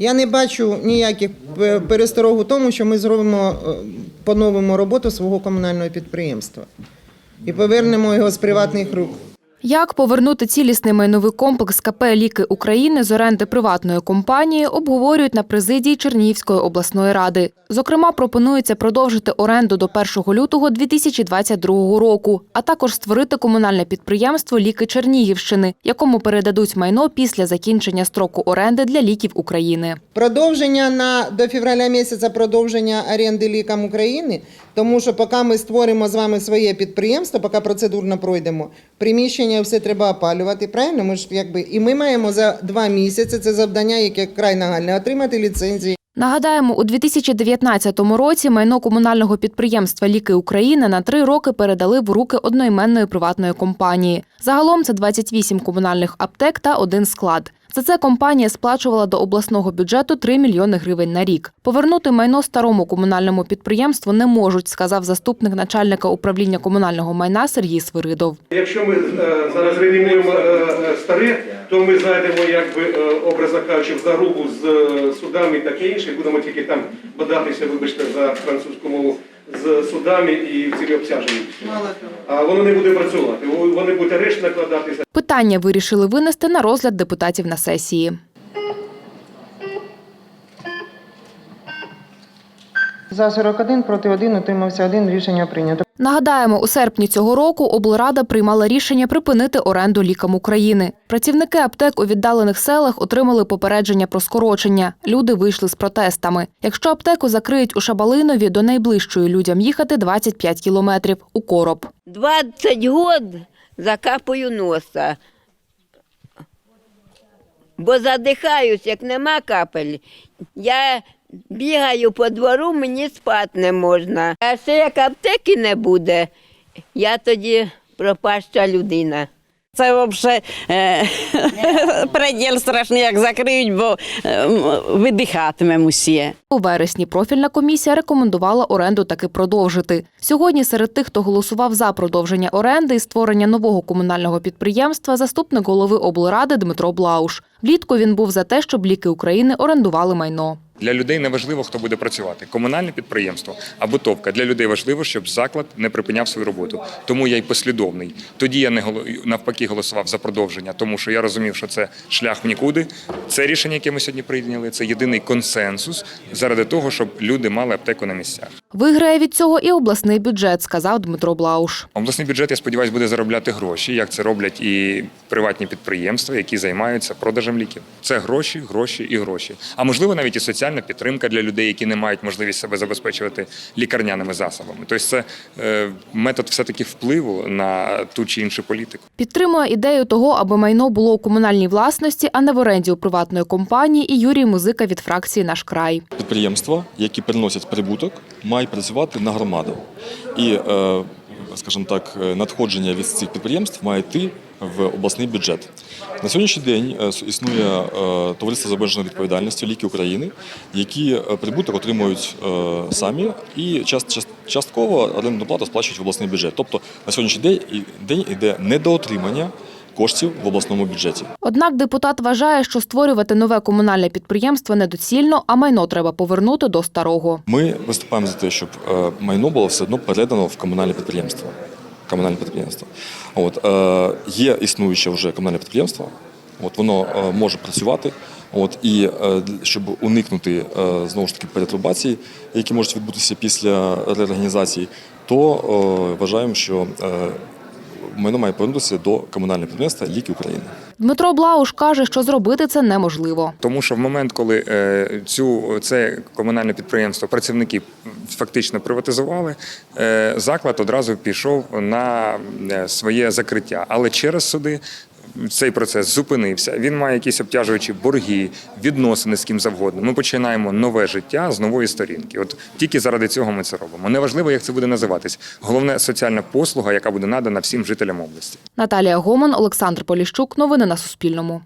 Я не бачу ніяких е, пересторог у тому, що ми зробимо е, поновимо роботу свого комунального підприємства і повернемо його з приватних рук. Як повернути цілісний майновий комплекс КП «Ліки України» з оренди приватної компанії, обговорюють на президії Чернігівської обласної ради. Зокрема, пропонується продовжити оренду до 1 лютого 2022 року, а також створити комунальне підприємство «Ліки Чернігівщини», якому передадуть майно після закінчення строку оренди для ліків України. Продовження на до февраля місяця продовження оренди лікам України, тому що поки ми створимо з вами своє підприємство, поки процедурно пройдемо, приміщення все треба опалювати. Правильно? Ми ж якби і ми маємо за два місяці це завдання, яке край нагальне, отримати ліцензії. Нагадаємо, у 2019 році майно комунального підприємства «Ліки України» на три роки передали в руки одноіменної приватної компанії. Загалом це 28 комунальних аптек та один склад. За це компанія сплачувала до обласного бюджету 3 мільйони гривень на рік. Повернути майно старому комунальному підприємству не можуть, сказав заступник начальника управління комунального майна Сергій Свиридов. Якщо ми е, зараз реанімуємо е, е, старе, то ми зайдемо, якби е, образно кажучи, в зарубу з судами і таке інше, будемо тільки там бодатися, вибачте, за французьку мову, судами і в цілі обсяжені. А воно не буде працювати. Вони будуть арешт накладатися. Питання вирішили винести на розгляд депутатів на сесії. За 41, проти 1, утримався 1, рішення прийнято. Нагадаємо, у серпні цього року облрада приймала рішення припинити оренду лікам України. Працівники аптек у віддалених селах отримали попередження про скорочення. Люди вийшли з протестами. Якщо аптеку закриють у Шабалинові, до найближчої людям їхати 25 кілометрів у короб. 20 год закапую носа. Бо задихаюсь, як нема капель. Я бігаю по двору, мені спати не можна. А ще як аптеки не буде, я тоді пропаща людина. Це взагалі е, преділ страшний, як закриють, бо е, видихатимемо всі. У вересні профільна комісія рекомендувала оренду таки продовжити. Сьогодні серед тих, хто голосував за продовження оренди і створення нового комунального підприємства, заступник голови облради Дмитро Блауш. Влітку він був за те, щоб ліки України орендували майно. Для людей не важливо, хто буде працювати. Комунальне підприємство або товка. Для людей важливо, щоб заклад не припиняв свою роботу. Тому я й послідовний. Тоді я не навпаки голосував за продовження, тому що я розумів, що це шлях в нікуди. Це рішення, яке ми сьогодні прийняли, це єдиний консенсус заради того, щоб люди мали аптеку на місцях. Виграє від цього і обласний бюджет, сказав Дмитро Блауш. Обласний бюджет, я сподіваюся, буде заробляти гроші, як це роблять і приватні підприємства, які займаються продажем ліків. Це гроші, гроші і гроші. А можливо, навіть і соціальна підтримка для людей, які не мають можливість себе забезпечувати лікарняними засобами. Тобто, це е, метод все-таки впливу на ту чи іншу політику. Підтримує ідею того, аби майно було у комунальній власності, а не в оренді у приватної компанії. І Юрій Музика від фракції Наш край. Підприємства, які приносять прибуток, мають працювати на громаду. І, е, скажімо так, е, надходження від цих підприємств має йти в обласний бюджет. На сьогоднішній день е, існує е, товариство з обмеженою відповідальністю Ліки України, які прибуток отримують самі і част- част- частково орендну плату сплачують в обласний бюджет. Тобто на сьогоднішній день йде недоотримання коштів в обласному бюджеті. Однак депутат вважає, що створювати нове комунальне підприємство недоцільно, а майно треба повернути до старого. Ми виступаємо за те, щоб е, майно було все одно передано в комунальне підприємство. Комунальне підприємство. От, е, є існуюче вже комунальне підприємство, от, воно е, може працювати. От, і е, щоб уникнути е, знову ж таки перетрубацій, які можуть відбутися після реорганізації, то е, вважаємо, що е, майно має повернутися до комунального підприємства Ліки України. Дмитро Блауш каже, що зробити це неможливо. Тому що в момент, коли е, цю це комунальне підприємство працівники фактично приватизували, е, заклад одразу пішов на е, своє закриття. Але через суди цей процес зупинився. Він має якісь обтяжуючі борги, відносини з ким завгодно. Ми починаємо нове життя з нової сторінки. От тільки заради цього ми це робимо. Неважливо, як це буде називатись. Головне соціальна послуга, яка буде надана всім жителям області. Наталія Гоман, Олександр Поліщук. Новини на Суспільному.